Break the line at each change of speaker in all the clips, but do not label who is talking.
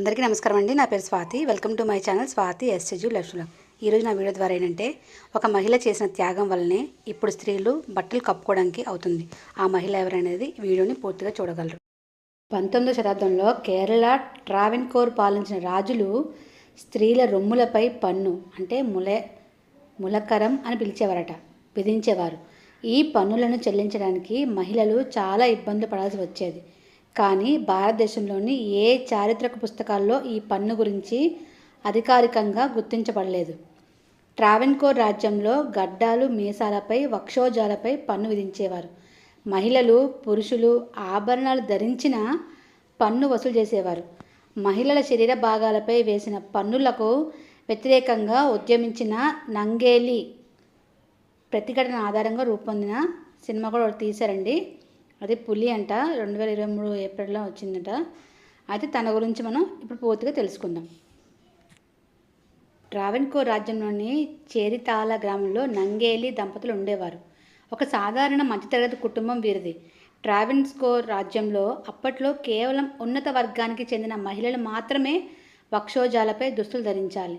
అందరికీ నమస్కారం అండి. నా పేరు Swathi. Welcome to my channel Swathi ఎస్ఎజు Lakshmana ఈరోజు నా వీడియో ద్వారా ఏంటంటే ఒక మహిళ చేసిన త్యాగం వల్లనే ఇప్పుడు స్త్రీలు బట్టలు కప్పుకోవడానికి అవుతుంది. ఆ మహిళ ఎవరనేది వీడియోని పూర్తిగా చూడగలరు. పంతొమ్మిదో శతాబ్దంలో కేరళ ట్రావెన్కోర్ పాలించిన రాజులు స్త్రీల రొమ్ములపై పన్ను అంటే ములే ములకరం అని పిలిచేవారట విధించేవారు. ఈ పన్నులను చెల్లించడానికి మహిళలు చాలా ఇబ్బందులు పడాల్సి వచ్చేది. కానీ భారతదేశంలోని ఏ చారిత్రక పుస్తకాల్లో ఈ పన్ను గురించి అధికారికంగా గుర్తించబడలేదు. ట్రావెన్కోర్ రాజ్యంలో గడ్డాలు మీసాలపై వక్షోజాలపై పన్ను విధించేవారు. మహిళలు పురుషులు ఆభరణాలు ధరించిన పన్ను వసూలు చేసేవారు. మహిళల శరీర భాగాలపై వేసిన పన్నులకు వ్యతిరేకంగా ఉద్యమించిన నంగేలి ప్రతిఘటన ఆధారంగా రూపొందిన సినిమా కూడా ఒకటి తీశారండి. అది పులి అంట రెండు వేల ఇరవై మూడు ఏప్రిల్లో వచ్చిందట. అయితే తన గురించి మనం ఇప్పుడు పూర్తిగా తెలుసుకుందాం. ట్రావెన్కో రాజ్యంలోని చేరితాల గ్రామంలో నంగేలి దంపతులు ఉండేవారు. ఒక సాధారణ మధ్యతరగతి కుటుంబం వీరిది. ట్రావెన్స్కో రాజ్యంలో అప్పట్లో కేవలం ఉన్నత వర్గానికి చెందిన మహిళలు మాత్రమే వక్షోజాలపై దుస్తులు ధరించాలి.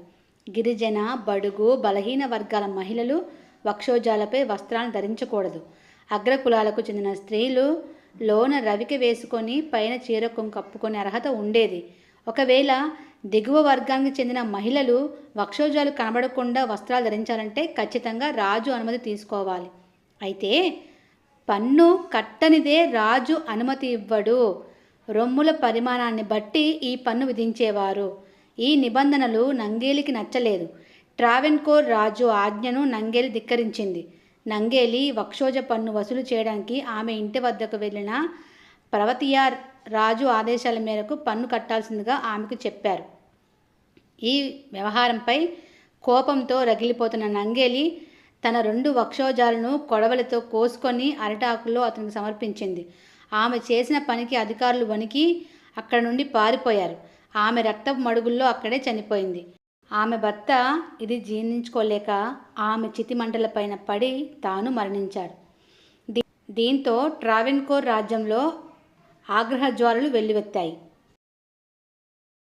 గిరిజన బడుగు బలహీన వర్గాల మహిళలు వక్షోజాలపై వస్త్రాలను ధరించకూడదు. అగ్రకులాలకు చెందిన స్త్రీలు లోన రవిక వేసుకొని పైన చీర కప్పుకునే అర్హత ఉండేది. ఒకవేళ దిగువ వర్గానికి చెందిన మహిళలు వక్షోజాలు కనబడకుండా వస్త్రాలు ధరించాలంటే ఖచ్చితంగా రాజు అనుమతి తీసుకోవాలి. అయితే పన్ను కట్టనిదే రాజు అనుమతి ఇవ్వడు. రొమ్ముల పరిమాణాన్ని బట్టి ఈ పన్ను విధించేవారు. ఈ నిబంధనలు నంగేలికి నచ్చలేదు. ట్రావెన్కోర్ రాజు ఆజ్ఞను నంగేలి ధిక్కరించింది. నంగేలి వక్షోజ పన్ను వసూలు చేయడానికి ఆమె ఇంటి వద్దకు వెళ్ళిన పర్వతీయార్ రాజు ఆదేశాల మేరకు పన్ను కట్టాల్సిందిగా ఆమెకు చెప్పారు. ఈ వ్యవహారంపై కోపంతో రగిలిపోతున్న నంగేలి తన రెండు వక్షోజాలను కొడవలితో కోసుకొని అరటాకుల్లో అతనికి సమర్పించింది. ఆమె చేసిన పనికి అధికారులు వణికి అక్కడ నుండి పారిపోయారు. ఆమె రక్తపు మడుగుల్లో అక్కడే చనిపోయింది. ఆమె భర్త ఇది జీర్ణించుకోలేక ఆమె చితిమంటలపైన పడి తాను మరణించాడు. దీ దీంతో ట్రావెన్కోర్ రాజ్యంలో ఆగ్రహ జ్వాలలు వెల్లువెత్తాయి.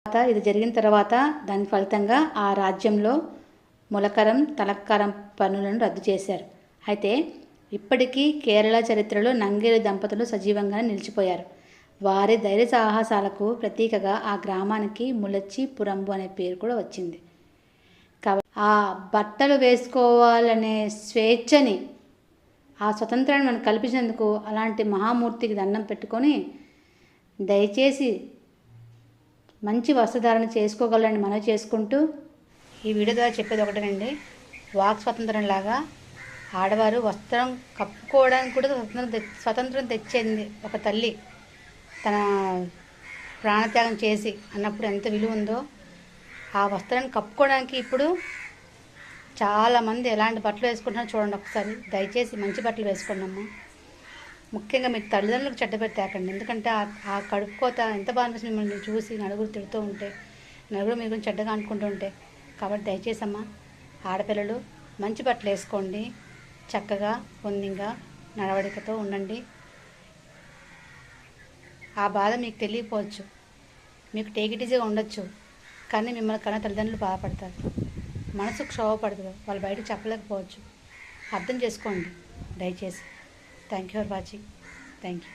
తర్వాత ఇది జరిగిన తర్వాత దాని ఫలితంగా ఆ రాజ్యంలో ములకరం తలక్కరం పనులను రద్దు చేశారు. అయితే ఇప్పటికీ కేరళ చరిత్రలో నంగేలి దంపతులు సజీవంగా నిలిచిపోయారు. వారి ధైర్య సాహసాలకు ప్రతీకగా ఆ గ్రామానికి ములచ్చి పురంబు అనే పేరు కూడా వచ్చింది. ఆ బట్టలు వేసుకోవాలనే స్వేచ్ఛని ఆ స్వతంత్రాన్ని మనకు కల్పించినందుకు అలాంటి మహామూర్తికి దండం పెట్టుకొని దయచేసి మంచి వస్త్రధారణ చేసుకోగలని మనవి చేసుకుంటూ ఈ వీడియో ద్వారా చెప్పేది ఒకటేనండి. వాక్ స్వతంత్రం లాగా ఆడవారు వస్త్రం కప్పుకోవడానికి కూడా స్వతంత్రం తె- స్వతంత్రం తెచ్చింది ఒక తల్లి తన ప్రాణత్యాగం చేసి అన్నప్పుడు ఎంత విలువ ఉందో ఆ వస్త్రాన్ని కప్పుకోవడానికి ఇప్పుడు చాలామంది ఎలాంటి బట్టలు వేసుకుంటున్నారో చూడండి ఒకసారి. దయచేసి మంచి బట్టలు వేసుకోండి ముఖ్యంగా మీకు తల్లిదండ్రులకు చెడ్డ పెట్టాకండి ఎందుకంటే ఆ ఆ కడుపు కోత ఎంత బాగా అనిపిస్తుంది మిమ్మల్ని చూసి నలుగురు తిడుతూ ఉంటే నలుగురు మీ గురించి చెడ్డగా అనుకుంటూ ఉంటే. కాబట్టి దయచేసి అమ్మా ఆడపిల్లలు మంచి బట్టలు వేసుకోండి. చక్కగా పొందింగా నడవడికతో ఉండండి. ఆ బాధ మీకు తెలియకపోవచ్చు. మీకు టేకిటీజీగా ఉండొచ్చు. కానీ మిమ్మల్ని కన్నా తల్లిదండ్రులు బాధపడతారు. మనసు క్షోభపడదు వాళ్ళు బయట చెప్పలేకపోవచ్చు. అర్థం చేసుకోండి. దయచేసి. Thank you for watching thank you